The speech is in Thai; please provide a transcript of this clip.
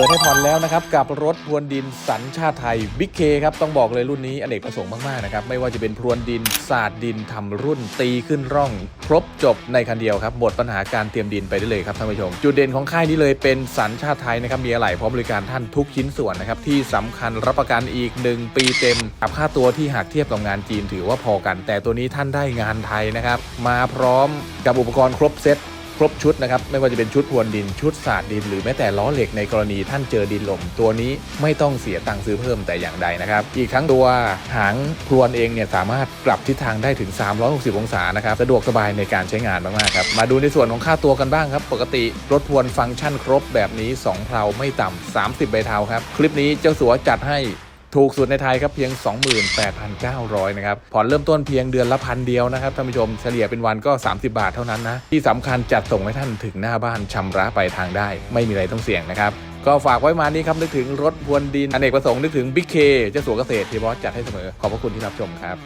เปิดให้ผ่อนแล้วนะครับกับรถพรวนดินสัญชาติไทยบิ๊กเคครับต้องบอกเลยรุ่นนี้อเนกประสงค์มากๆนะครับไม่ว่าจะเป็นพรวนดินศาสตร์ดินทำรุ่นตีขึ้นร่อง ครบจบในคันเดียวครับหมดปัญหาการเตรียมดินไปได้เลยครับท่านผู้ชม จุดเด่นของค่ายนี้เลยเป็นสัญชาติไทยนะครับมีอะไหล่พร้อมบริการท่านทุกชิ้นส่วนนะครับที่สำคัญรับประกันอีก 1 ปีเต็มกับค่าตัวที่หากเทียบกับงานจีนถือว่าพอกัน แต่ตัวนี้ท่านได้งานไทยนะครับมาพร้อมกับอุปกรณ์ครบเซต ครบชุดนะครับ ไม่ว่าจะเป็นชุดพรวนดินชุดสาดดิน หรือแม้แต่ล้อเหล็กในกรณีท่านเจอดินหล่มตัวนี้ไม่ต้องเสียตังค์ซื้อเพิ่มแต่อย่างใดนะครับ อีกทั้งตัวหางพรวนเองเนี่ยสามารถปรับทิศทางได้ถึง 360 องศานะครับสะดวกสบายในการใช้งานมากๆครับมาดูในส่วนของค่าตัวกันบ้างครับ ปกติรถพรวนฟังก์ชันครบแบบนี้ 2เพลาไม่ต่ำ30ใบเทาครับคลิปนี้เจ้าสัวจัดให้ ถูกสุดในไทยครับเพียง 28,900 นะครับ ผ่อนเริ่มต้นเพียงเดือนละพันเดียวนะครับท่านผู้ชมเฉลี่ยเป็นวันก็ 30 บาทเท่านั้นนะ ที่สำคัญจัดส่งให้ท่านถึงหน้าบ้านชำระไปทางได้ ไม่มีอะไรต้องเสี่ยงนะครับก็ฝากไว้มานี้ครับ นึกถึงรถพรวนดิน อเนกประสงค์นึกถึงบิ๊กเคเจ้าสัวเกษตรที่บอสจัดให้เสมอ ขอบพระคุณที่รับชมครับ